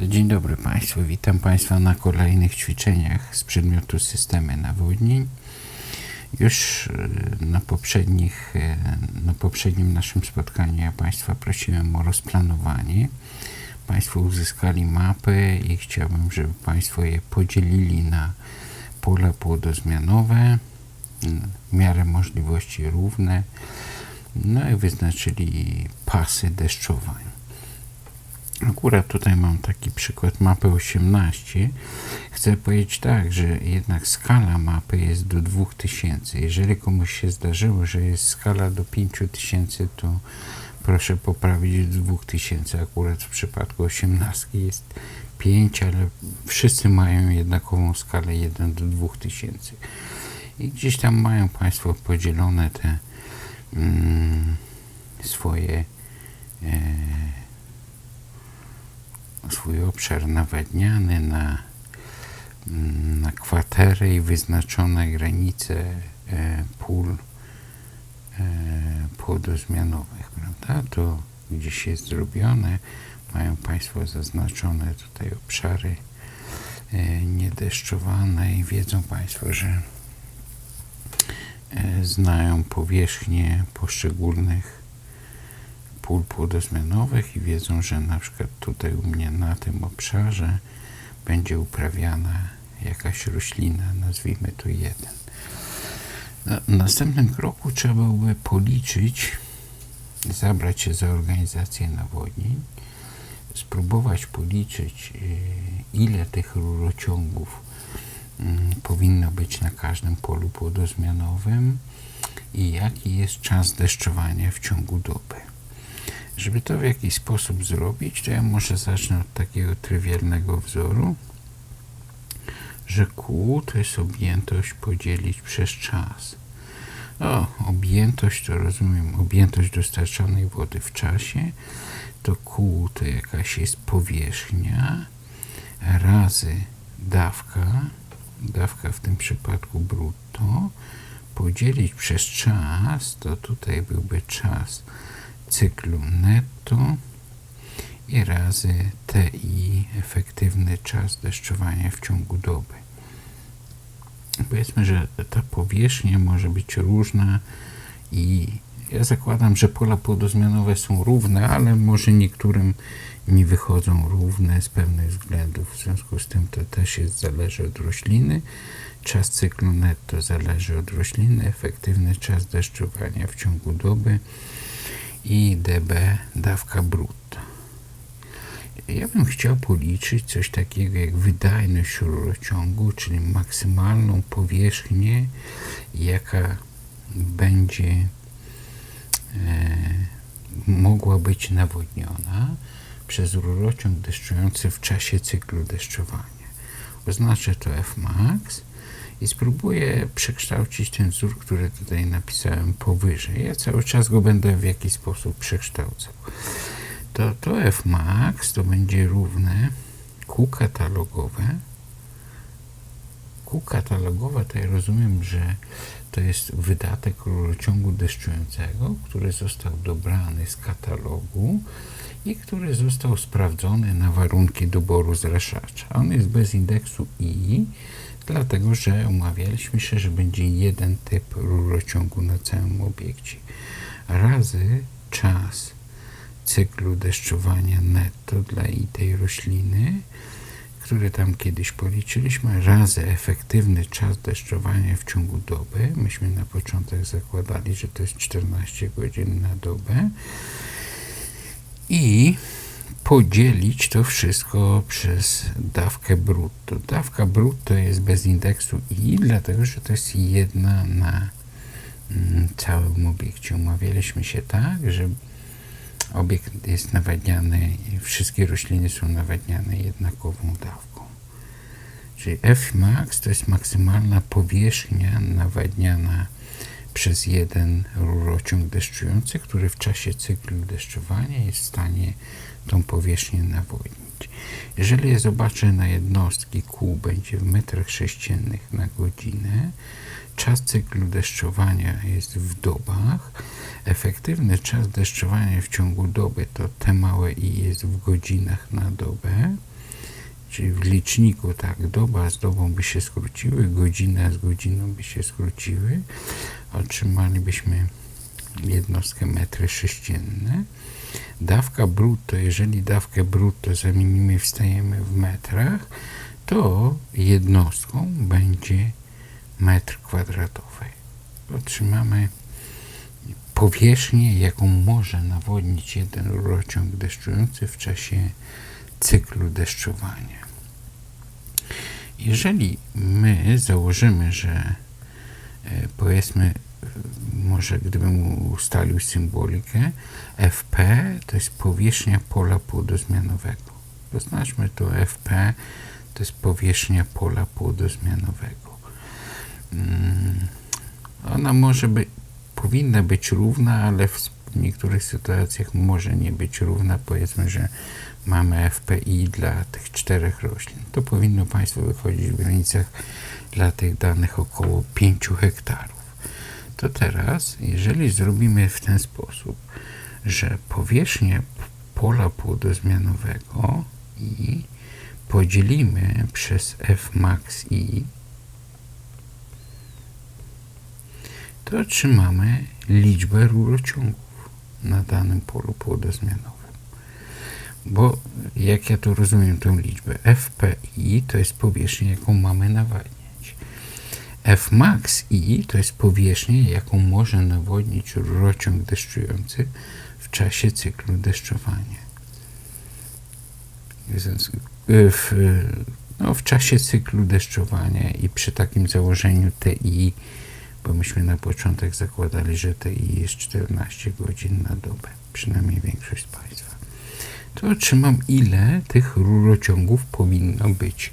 Dzień dobry Państwu. Witam Państwa na kolejnych ćwiczeniach z przedmiotu systemy nawodnień. Już e, na, poprzednich, e, na poprzednim naszym spotkaniu ja Państwa prosiłem o rozplanowanie. Państwo uzyskali mapy i chciałbym, żeby Państwo je podzielili na pola płodozmianowe, w miarę możliwości równe, no i wyznaczyli pasy deszczowań. Akurat tutaj mam taki przykład mapy 18. Chcę powiedzieć tak, że jednak skala mapy jest do 2000. Jeżeli komuś się zdarzyło, że jest skala do 5000, to proszę poprawić do 2000. Akurat w przypadku 18 jest 5, ale wszyscy mają jednakową skalę 1 do 2000. I gdzieś tam mają Państwo podzielone te mm, swoje e, swój obszar nawadniany na, mm, na kwatery i wyznaczone granice e, pól e, płodozmianowych, prawda? To gdzieś jest zrobione. Mają Państwo zaznaczone tutaj obszary e, niedeszczowane i wiedzą Państwo, że znają powierzchnię poszczególnych pól płodozmianowych i wiedzą, że na przykład tutaj u mnie na tym obszarze będzie uprawiana jakaś roślina, nazwijmy to jeden. W następnym kroku trzeba byłoby policzyć, zabrać się za organizację nawodnień, spróbować policzyć, y, ile tych rurociągów mm, powinno być na każdym polu płodozmianowym i jaki jest czas deszczowania w ciągu doby. Żeby to w jakiś sposób zrobić, to ja może zacznę od takiego trywialnego wzoru, że Q to jest objętość podzielić przez czas. O, objętość to rozumiem, objętość dostarczonej wody w czasie, to Q to jakaś jest powierzchnia razy dawka, dawka w tym przypadku brutto, podzielić przez czas, to tutaj byłby czas cyklu netto i razy TI, efektywny czas deszczowania w ciągu doby. Powiedzmy, że ta powierzchnia może być różna i ja zakładam, że pola płodozmianowe są równe, ale może niektórym nie wychodzą równe z pewnych względów. W związku z tym to też jest, zależy od rośliny. Czas cyklu netto zależy od rośliny, efektywny czas deszczowania w ciągu doby i dB dawka brutta. Ja bym chciał policzyć coś takiego jak wydajność rurociągu, czyli maksymalną powierzchnię, jaka będzie e, mogła być nawodniona przez rurociąg deszczujący w czasie cyklu deszczowania. Oznaczę to Fmax i spróbuję przekształcić ten wzór, który tutaj napisałem powyżej. Ja cały czas go będę w jakiś sposób przekształcał. To, to Fmax to będzie równe Q katalogowe. Q katalogowe to ja rozumiem, że to jest wydatek rurociągu deszczującego, który został dobrany z katalogu i który został sprawdzony na warunki doboru zraszacza. On jest bez indeksu I, dlatego że umawialiśmy się, że będzie jeden typ rurociągu na całym obiekcie. Razy czas cyklu deszczowania netto dla tej rośliny, który tam kiedyś policzyliśmy, razy efektywny czas deszczowania w ciągu doby. Myśmy na początek zakładali, że to jest 14 godzin na dobę. I podzielić to wszystko przez dawkę brutto. Dawka brutto jest bez indeksu i, dlatego że to jest jedna na mm, całym obiekcie. Umawialiśmy się tak, że obiekt jest nawadniany, wszystkie rośliny są nawadniane jednakową dawką. Czyli Fmax to jest maksymalna powierzchnia nawadniana przez jeden rurociąg deszczujący, który w czasie cyklu deszczowania jest w stanie tą powierzchnię nawodnić. Jeżeli je zobaczę na jednostki, Q będzie w metrach sześciennych na godzinę, czas cyklu deszczowania jest w dobach, efektywny czas deszczowania w ciągu doby to T małe i jest w godzinach na dobę, Czyli w liczniku tak, doba z dobą by się skróciły, godzina z godziną by się skróciły. Otrzymalibyśmy jednostkę metry sześcienne. Dawka brutto, jeżeli dawkę brutto zamienimy, wstajemy w metrach, to jednostką będzie metr kwadratowy. Otrzymamy powierzchnię, jaką może nawodnić jeden rurociąg deszczujący w czasie cyklu deszczowania. Jeżeli my założymy, że e, powiedzmy, może gdybym ustalił symbolikę, FP to jest powierzchnia pola płodozmianowego. Poznaczmy to FP to jest powierzchnia pola płodozmianowego. Mm, ona może być, powinna być równa, ale w niektórych sytuacjach może nie być równa. Powiedzmy, że mamy FPI dla tych czterech roślin. To powinno Państwu wychodzić w granicach dla tych danych około 5 hektarów. To teraz, jeżeli zrobimy w ten sposób, że powierzchnię pola płodozmianowego i podzielimy przez F max i, to otrzymamy liczbę rurociągów na danym polu płodozmianowym. Bo jak ja to rozumiem tą liczbę, FPI to jest powierzchnia, jaką mamy nawadniać. Fmax I to jest powierzchnia, jaką może nawodnić rurociąg deszczujący w czasie cyklu deszczowania. W, no, w czasie cyklu deszczowania i przy takim założeniu TI, bo myśmy na początek zakładali, że TI jest 14 godzin na dobę, przynajmniej większość z Państwa to otrzymam ile tych rurociągów powinno być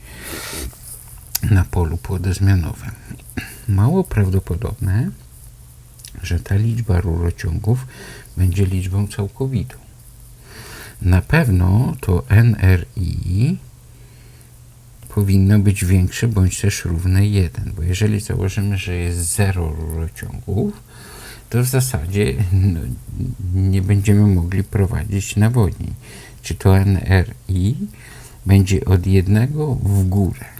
na polu płodozmianowym. Mało prawdopodobne, że ta liczba rurociągów będzie liczbą całkowitą. Na pewno to NRI powinno być większe bądź też równe 1, bo jeżeli założymy, że jest 0 rurociągów, to w zasadzie no, nie będziemy mogli prowadzić nawodnień czy to NRI, będzie od jednego w górę.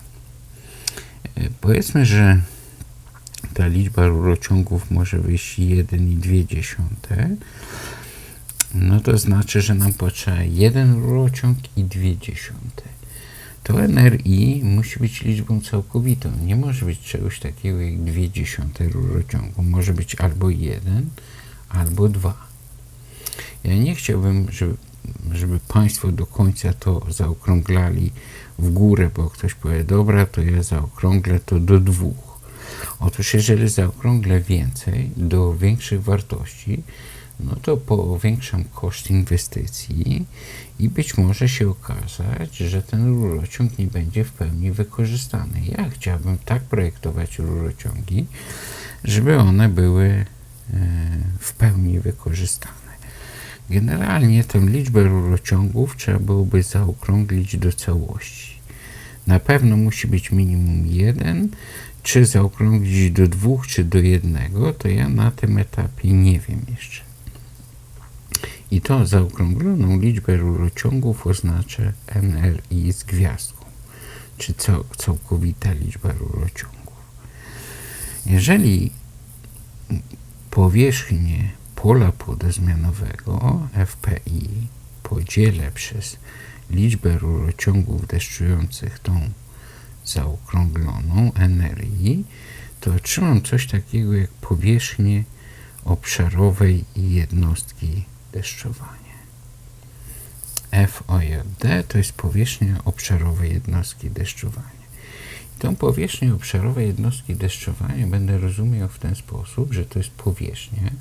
E, powiedzmy, że ta liczba rurociągów może wyjść 1,2, no to znaczy, że nam potrzeba jeden rurociąg i 2 dziesiąte. To NRI musi być liczbą całkowitą. Nie może być czegoś takiego jak 2 dziesiąte rurociągu. Może być albo jeden, albo dwa. Ja nie chciałbym, żeby żeby Państwo do końca to zaokrąglali w górę, bo ktoś powie, dobra, to ja zaokrąglę to do dwóch. Otóż jeżeli zaokrąglę więcej, do większych wartości, no to powiększam koszt inwestycji i być może się okazać, że ten rurociąg nie będzie w pełni wykorzystany. Ja chciałbym tak projektować rurociągi, żeby one były e, w pełni wykorzystane. Generalnie tę liczbę rurociągów trzeba byłoby zaokrąglić do całości. Na pewno musi być minimum jeden, czy zaokrąglić do dwóch, czy do jednego, to ja na tym etapie nie wiem jeszcze. I to zaokrągloną liczbę rurociągów oznacza NRI z gwiazdką, czy całkowita liczba rurociągów. Jeżeli powierzchnię pola płodozmianowego FPI podzielę przez liczbę rurociągów deszczujących tą zaokrągloną NRI, to otrzymam coś takiego jak powierzchnię obszarowej jednostki deszczowania. FOJD to jest powierzchnia obszarowej jednostki deszczowania. Tą powierzchnię obszarowej jednostki deszczowania będę rozumiał w ten sposób, że to jest powierzchnia,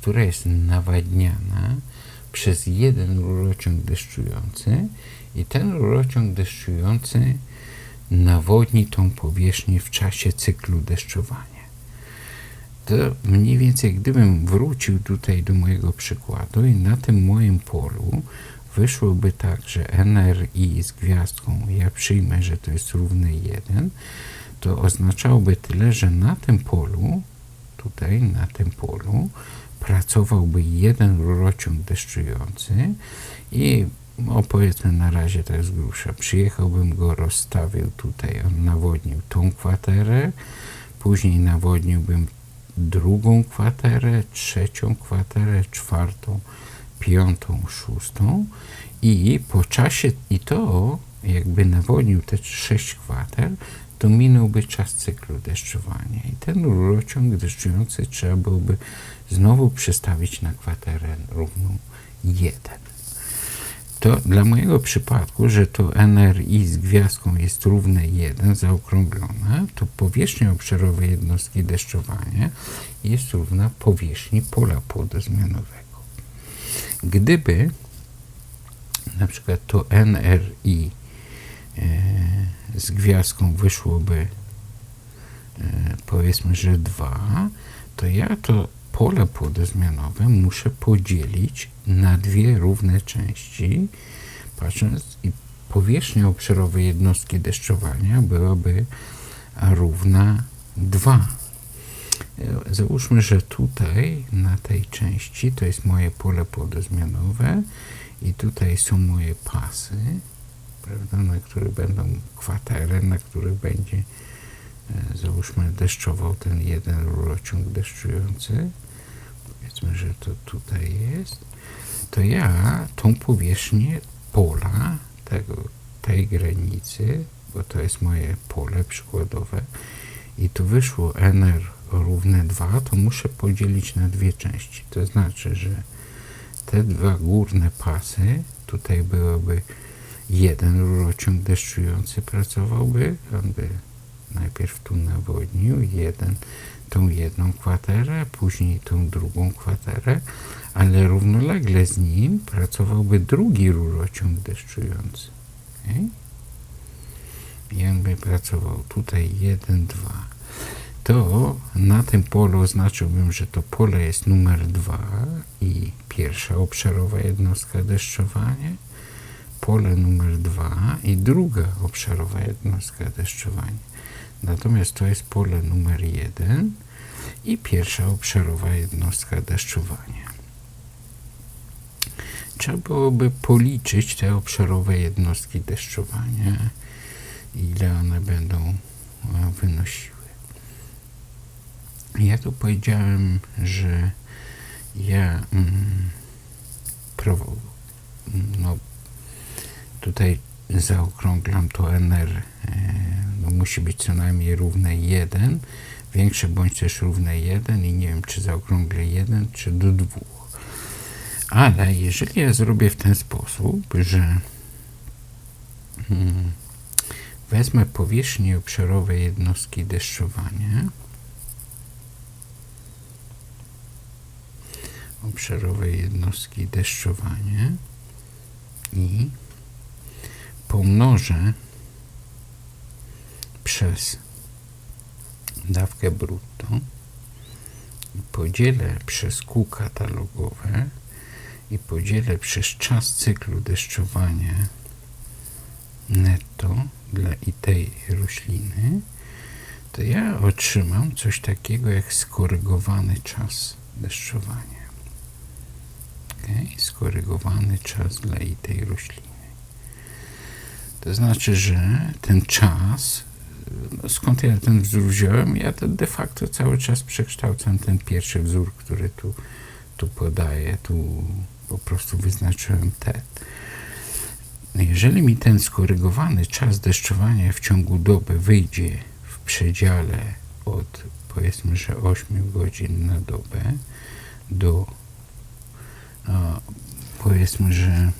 która jest nawadniana przez jeden rurociąg deszczujący i ten rurociąg deszczujący nawodni tą powierzchnię w czasie cyklu deszczowania. To mniej więcej gdybym wrócił tutaj do mojego przykładu i na tym moim polu wyszłoby tak, że NRI z gwiazdką, ja przyjmę, że to jest równy 1, to oznaczałoby tyle, że na tym polu, tutaj na tym polu, pracowałby jeden rurociąg deszczujący i no powiedzmy na razie tak z grubsza, przyjechałbym go, rozstawił tutaj, on nawodnił tą kwaterę, później nawodniłbym drugą kwaterę, trzecią kwaterę, czwartą, piątą, szóstą i po czasie, i to jakby nawodnił te sześć kwater, to minąłby czas cyklu deszczowania i ten rurociąg deszczujący trzeba byłoby znowu przestawić na kwaterę równą 1. To dla mojego przypadku, że to NRI z gwiazdką jest równe 1, zaokrąglone, to powierzchnia obszarowej jednostki deszczowania jest równa powierzchni pola płodozmianowego. Gdyby na przykład to NRI e, z gwiazdką wyszłoby e, powiedzmy, że 2, to ja to pole płodozmianowe muszę podzielić na dwie równe części, patrząc i powierzchnia obszarowej jednostki deszczowania byłaby równa 2. Załóżmy, że tutaj na tej części to jest moje pole płodozmianowe i tutaj są moje pasy, prawda, na których będą kwatery, na których będzie e, załóżmy deszczował ten jeden rurociąg deszczujący powiedzmy, że to tutaj jest, to ja tą powierzchnię pola tego, tej granicy, bo to jest moje pole przykładowe i tu wyszło nr równe 2, to muszę podzielić na dwie części. To znaczy, że te dwa górne pasy, tutaj byłoby jeden rurociąg deszczujący pracowałby, on by najpierw tu nawodnił, jeden tą jedną kwaterę, później tą drugą kwaterę, ale równolegle z nim pracowałby drugi rurociąg deszczujący. Okay? I on by pracował tutaj 1, 2. To na tym polu oznaczyłbym, że to pole jest numer 2 i pierwsza obszarowa jednostka deszczowania, pole numer 2 i druga obszarowa jednostka deszczowania. Natomiast to jest pole numer 1 i pierwsza obszarowa jednostka deszczowania. Trzeba byłoby policzyć te obszarowe jednostki deszczowania, ile one będą e, wynosiły. Ja tu powiedziałem, że ja mm, no, tutaj zaokrąglam to NR no, musi być co najmniej równe 1, większe bądź też równe 1 i nie wiem, czy zaokrąglę 1, czy do 2. Ale jeżeli ja zrobię w ten sposób, że hmm, wezmę powierzchnię obszarowe jednostki deszczowania, obszarowe jednostki deszczowania i pomnożę przez dawkę brutto i podzielę przez kół katalogowe i podzielę przez czas cyklu deszczowania netto dla i tej rośliny, to ja otrzymam coś takiego jak skorygowany czas deszczowania. Okay? Skorygowany czas dla i tej rośliny. To znaczy, że ten czas skąd ja ten wzór wziąłem? Ja to de facto cały czas przekształcam ten pierwszy wzór, który tu, tu podaję. Tu po prostu wyznaczyłem ten. Jeżeli mi ten skorygowany czas deszczowania w ciągu doby wyjdzie w przedziale od powiedzmy, że 8 godzin na dobę do a, powiedzmy, że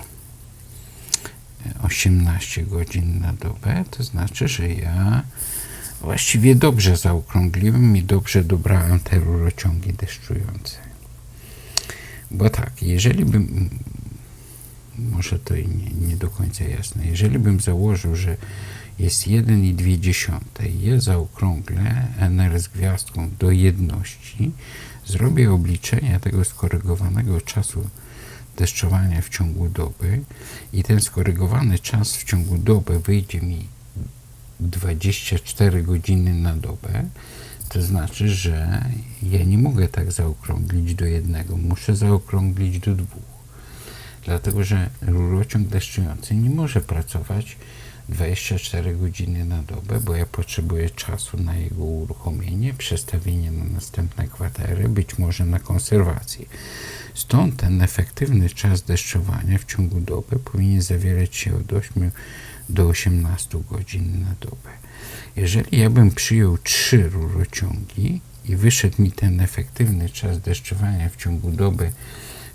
18 godzin na dobę, to znaczy, że ja właściwie dobrze zaokrągliłem i dobrze dobrałem te rurociągi deszczujące. Bo tak, jeżeli bym, może to nie, nie do końca jasne, jeżeli bym założył, że jest 1,2 i ja zaokrąglę NR z gwiazdką do jedności, zrobię obliczenia tego skorygowanego czasu deszczowania w ciągu doby i ten skorygowany czas w ciągu doby wyjdzie mi 24 godziny na dobę, to znaczy, że ja nie mogę tak zaokrąglić do jednego, muszę zaokrąglić do dwóch. Dlatego, że rurociąg deszczujący nie może pracować 24 godziny na dobę, bo ja potrzebuję czasu na jego uruchomienie, przestawienie na następne kwatery, być może na konserwację. Stąd ten efektywny czas deszczowania w ciągu doby powinien zawierać się od 8 do 18 godzin na dobę. Jeżeli ja bym przyjął trzy rurociągi i wyszedł mi ten efektywny czas deszczowania w ciągu doby,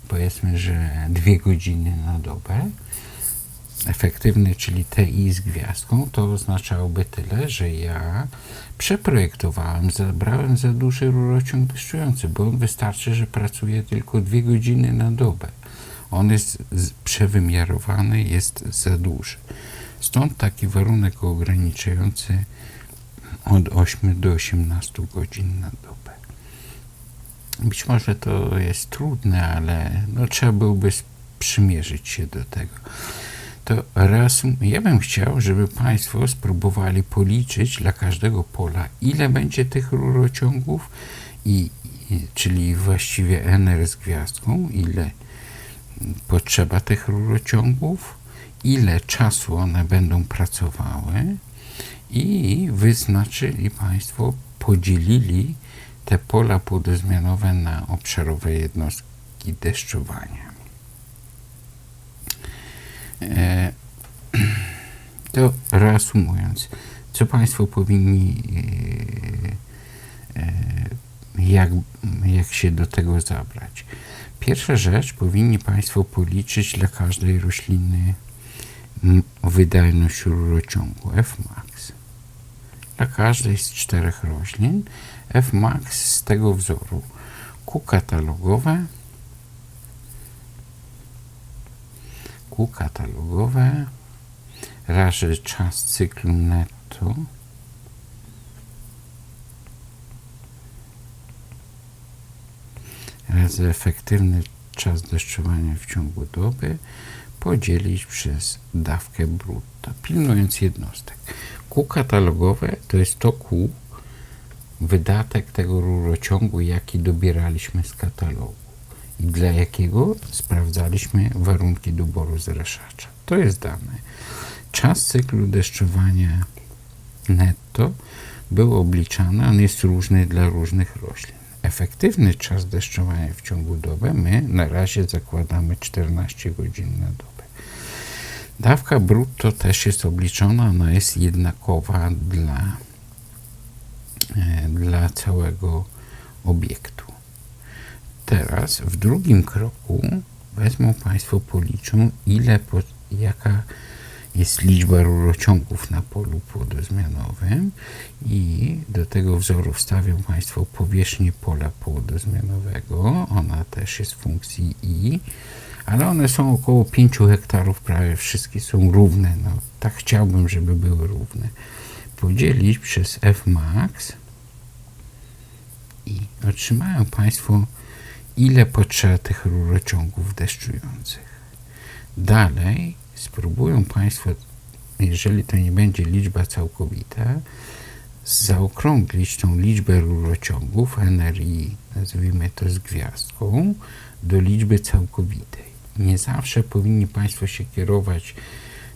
powiedzmy, że dwie godziny na dobę, efektywny, czyli TI z gwiazdką, to oznaczałoby tyle, że ja przeprojektowałem, zabrałem za duży rurociąg deszczujący, bo on wystarczy, że pracuje tylko dwie godziny na dobę. On jest przewymiarowany, jest za duży. Stąd taki warunek ograniczający od 8 do 18 godzin na dobę. Być może to jest trudne, ale no, trzeba byłoby przymierzyć się do tego. To raz, ja bym chciał, żeby Państwo spróbowali policzyć dla każdego pola, ile będzie tych rurociągów, i, czyli właściwie NR z gwiazdką, ile potrzeba tych rurociągów, ile czasu one będą pracowały i wyznaczyli Państwo, podzielili te pola płodozmianowe na obszarowe jednostki deszczowania. E, to reasumując, co Państwo powinni, e, e, jak, jak się do tego zabrać? Pierwsza rzecz, powinni Państwo policzyć dla każdej rośliny wydajność rurociągu Fmax. Dla każdej z czterech roślin Fmax z tego wzoru Q katalogowe Q katalogowe. Razy czas cyklu netto. Razy efektywny czas deszczowania w ciągu doby podzielić przez dawkę brutto, pilnując jednostek. Kół katalogowe to jest to kół, wydatek tego rurociągu, jaki dobieraliśmy z katalogu dla jakiego sprawdzaliśmy warunki doboru zraszacza. To jest dane. Czas cyklu deszczowania netto był obliczany, on jest różny dla różnych roślin. Efektywny czas deszczowania w ciągu doby my na razie zakładamy 14 godzin na dobę. Dawka brutto też jest obliczona, ona jest jednakowa dla, e, dla całego obiektu. Teraz w drugim kroku wezmą Państwo, policzą ile, jaka jest liczba rurociągów na polu płodozmianowym i do tego wzoru wstawią Państwo powierzchnię pola płodozmianowego. Ona też jest w funkcji i ale one są około 5 hektarów, prawie wszystkie są równe. No, tak chciałbym, żeby były równe. Podzielić przez F max i otrzymają Państwo, ile potrzeba tych rurociągów deszczujących. Dalej spróbują Państwo, jeżeli to nie będzie liczba całkowita, zaokrąglić tą liczbę rurociągów NRI, nazwijmy to z gwiazdką, do liczby całkowitej nie zawsze powinni Państwo się kierować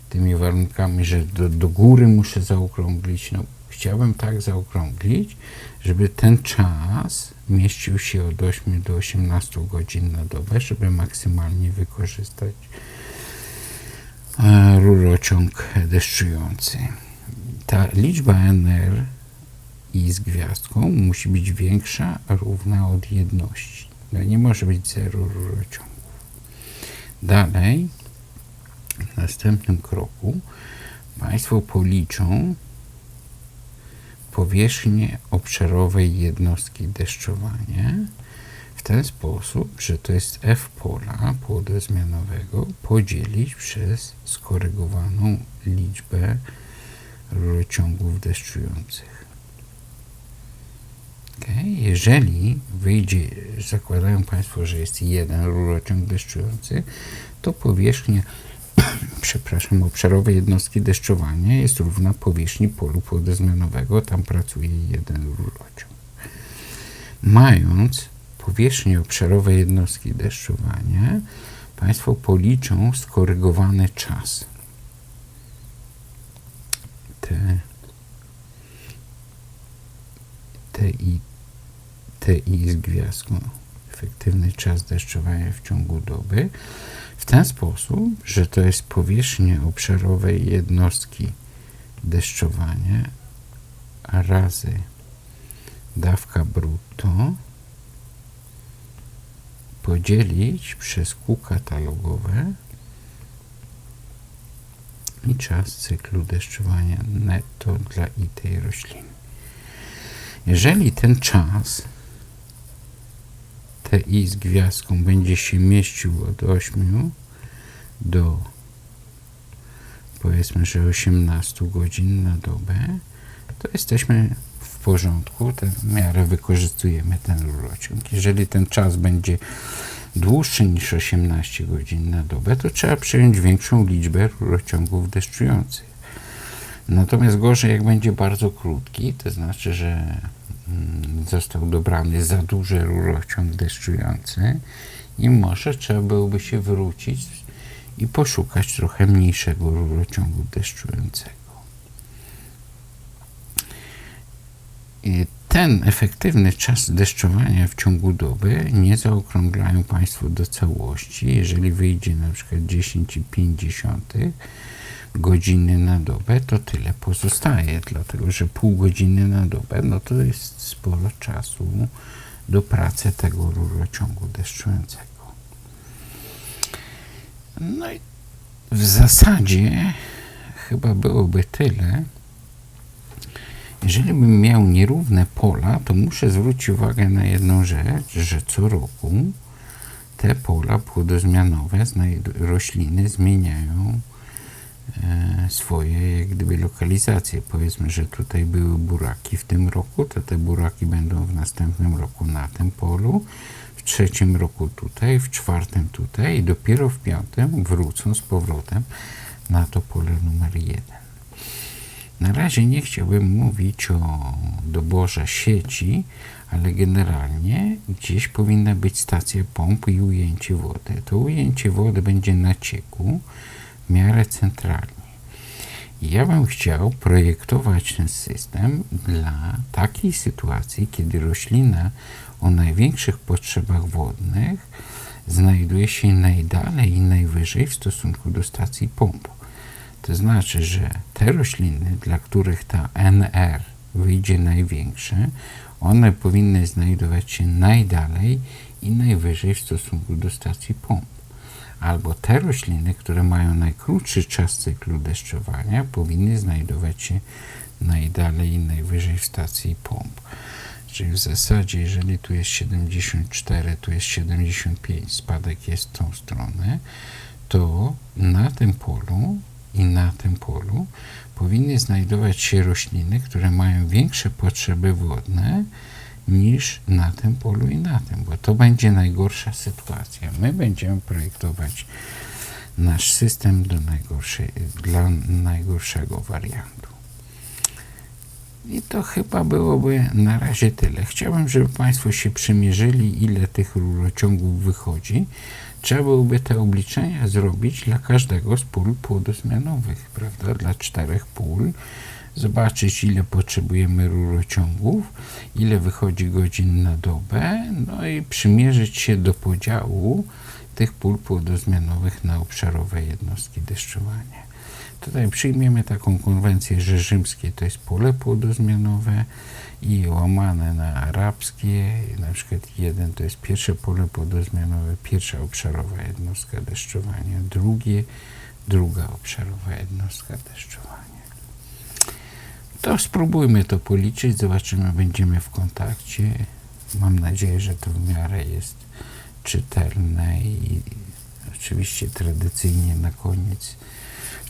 tymi warunkami, że do, do góry muszę zaokrąglić. No, chciałbym tak zaokrąglić, żeby ten czas mieścił się od 8 do 18 godzin na dobę, żeby maksymalnie wykorzystać e, rurociąg deszczujący. Ta liczba NR i z gwiazdką musi być większa, równa od jedności. No, nie może być zero rurociąg. Dalej, w następnym kroku Państwo policzą powierzchnię obszarowej jednostki deszczowania w ten sposób, że to jest f pola płodozmianowego podzielić przez skorygowaną liczbę rurociągów deszczujących. Okay. Jeżeli wyjdzie, zakładają Państwo, że jest jeden rurociąg deszczujący, to powierzchnia, przepraszam, obszarowej jednostki deszczowania jest równa powierzchni polu płodozmianowego, tam pracuje jeden rurociąg. Mając powierzchnię obszarowej jednostki deszczowania, Państwo policzą skorygowany czas. T, TI, TI z gwiazdką. Efektywny czas deszczowania w ciągu doby ten sposób, że to jest powierzchnia obszarowej jednostki deszczowania razy dawka brutto podzielić przez kół katalogowe i czas cyklu deszczowania netto dla i tej rośliny. Jeżeli ten czas TI z gwiazdką będzie się mieścił od 8 do powiedzmy, że 18 godzin na dobę, to jesteśmy w porządku, tę miarę wykorzystujemy ten rurociąg. Jeżeli ten czas będzie dłuższy niż 18 godzin na dobę, to trzeba przyjąć większą liczbę rurociągów deszczujących. Natomiast gorzej, jak będzie bardzo krótki, to znaczy, że mm, został dobrany za duży rurociąg deszczujący i może trzeba byłoby się wrócić i poszukać trochę mniejszego rurociągu deszczującego. Ten efektywny czas deszczowania w ciągu doby nie zaokrąglają Państwo do całości. Jeżeli wyjdzie na przykład 10,5 godziny na dobę, to tyle pozostaje, dlatego że pół godziny na dobę, no to jest sporo czasu do pracy tego rurociągu deszczującego. No i w zasadzie chyba byłoby tyle. Jeżeli bym miał nierówne pola, to muszę zwrócić uwagę na jedną rzecz, że co roku te pola płodozmianowe rośliny zmieniają e, swoje jak gdyby lokalizacje. Powiedzmy, że tutaj były buraki w tym roku, to te buraki będą w następnym roku na tym polu, trzecim roku tutaj, w czwartym tutaj i dopiero w piątym wrócą z powrotem na to pole numer jeden. Na razie nie chciałbym mówić o doborze sieci, ale generalnie gdzieś powinna być stacja pomp i ujęcie wody. To ujęcie wody będzie na cieku w miarę centralnie. Ja bym chciał projektować ten system dla takiej sytuacji, kiedy roślina o największych potrzebach wodnych znajduje się najdalej i najwyżej w stosunku do stacji pomp. To znaczy, że te rośliny, dla których ta NR wyjdzie największe, one powinny znajdować się najdalej i najwyżej w stosunku do stacji pomp. Albo te rośliny, które mają najkrótszy czas cyklu deszczowania, powinny znajdować się najdalej i najwyżej w stacji pomp. Czyli w zasadzie, jeżeli tu jest 74, tu jest 75, spadek jest w tą stronę, to na tym polu i na tym polu powinny znajdować się rośliny, które mają większe potrzeby wodne niż na tym polu i na tym, bo to będzie najgorsza sytuacja. My będziemy projektować nasz system do najgorszej, dla najgorszego wariantu. I to chyba byłoby na razie tyle. Chciałbym, żeby Państwo się przymierzyli, ile tych rurociągów wychodzi. Trzeba byłoby te obliczenia zrobić dla każdego z pól płodozmianowych, prawda? Dla czterech pól. Zobaczyć, ile potrzebujemy rurociągów, ile wychodzi godzin na dobę, no i przymierzyć się do podziału tych pól płodozmianowych na obszarowe jednostki deszczowania. Tutaj przyjmiemy taką konwencję, że rzymskie to jest pole płodozmianowe i łamane na arabskie, na przykład jeden to jest pierwsze pole płodozmianowe, pierwsza obszarowa jednostka deszczowania, drugie, druga obszarowa jednostka deszczowania. To spróbujmy to policzyć, zobaczymy, będziemy w kontakcie. Mam nadzieję, że to w miarę jest czytelne i oczywiście tradycyjnie na koniec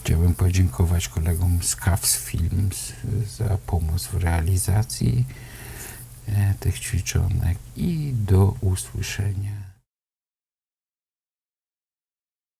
Chciałbym podziękować kolegom z Cavs Films za pomoc w realizacji e, tych ćwiczonek i do usłyszenia.